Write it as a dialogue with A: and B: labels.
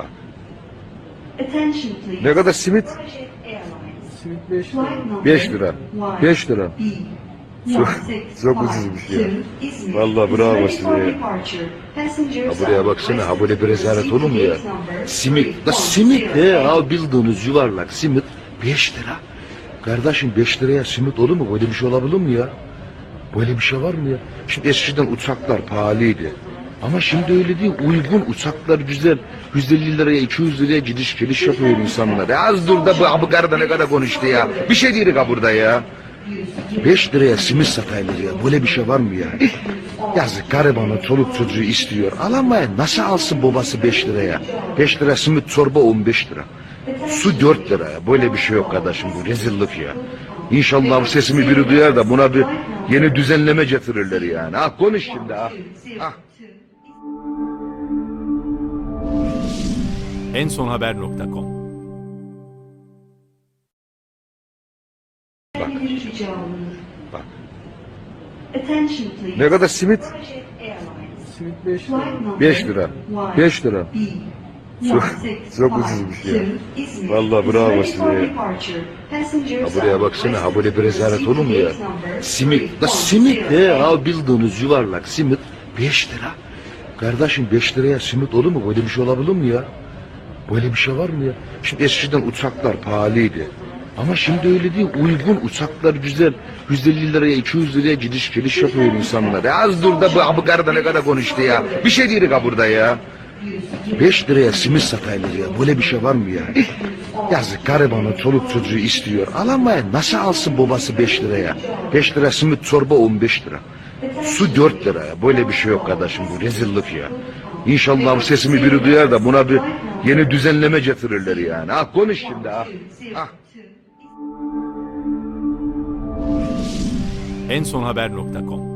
A: Bak.
B: Attention please.
A: Ne kadar simit?
C: Simit 5 lira.
B: Flight number
A: 5 lira. 5 lira. Çok-
B: 1652
A: çok ucuzmuş ya. Vallahi bravo size ya. Ha buraya baksana ha böyle bir rezalet olur mu ya? Simit. Da simit he ha bildiğiniz yuvarlak simit 5 lira. Kardeşim 5 liraya simit olur mu? Böyle bir şey olabilir mi ya? Böyle bir şey var mı ya? Şimdi eskiden uçaklar pahalıydı. Ama şimdi öyle değil. Uygun uçaklar güzel. 150 liraya 200 liraya gidiş geliş yapıyor insanlar. Ya az dur da bu abu karda ne kadar konuştu ya. Bir şey değil ha burada ya. 5 liraya simit sataylar ya. Böyle bir şey var mı ya? Yazık garibanı çoluk çocuğu istiyor. Alamayın. Nasıl alsın babası 5 liraya? 5 lira simit çorba 15 lira. Su 4 lira. Böyle bir şey yok kardeşim bu rezillik ya. İnşallah bu sesimi biri duyar da buna bir yeni düzenleme getirirler yani. Ah konuş şimdi ah. Ah.
D: ensonhaber.com
B: Bir.
A: Bak.
B: Attention please.
A: Ne kadar simit?
C: Simit 5 lira.
B: Flight number
A: 5 lira. 5 lira. Çok-
B: 1652
A: çok ucuzmuş ya.
B: İzmir.
A: Vallahi bravo size Ha buraya baksana ha böyle bir rezalet olur mu ya? Simit. Da simit he ha bildiğiniz yuvarlak simit 5 lira. Kardeşim 5 liraya simit olur mu? Böyle bir şey olabilir mi ya? Böyle bir şey var mı ya? Şimdi eskiden uçaklar pahalıydı. Ama şimdi öyle değil. Uygun uçaklar güzel. 150 liraya 200 liraya gidiş geliş yapıyor insanlar. Ya az dur da bu abu karda ne kadar konuştu ya. Bir şey değil ha burada ya. 5 liraya simit sataylar ya. Böyle bir şey var mı ya? Yazık garibanı çoluk çocuğu istiyor. Alamayın. Nasıl alsın babası 5 liraya? 5 lira simit çorba 15 lira. Su 4 lira. Böyle bir şey yok kardeşim bu rezillik ya. İnşallah bu sesimi biri duyar da buna bir yeni düzenleme getirirler yani. Ah konuş şimdi ah. Ah.
D: ensonhaber.com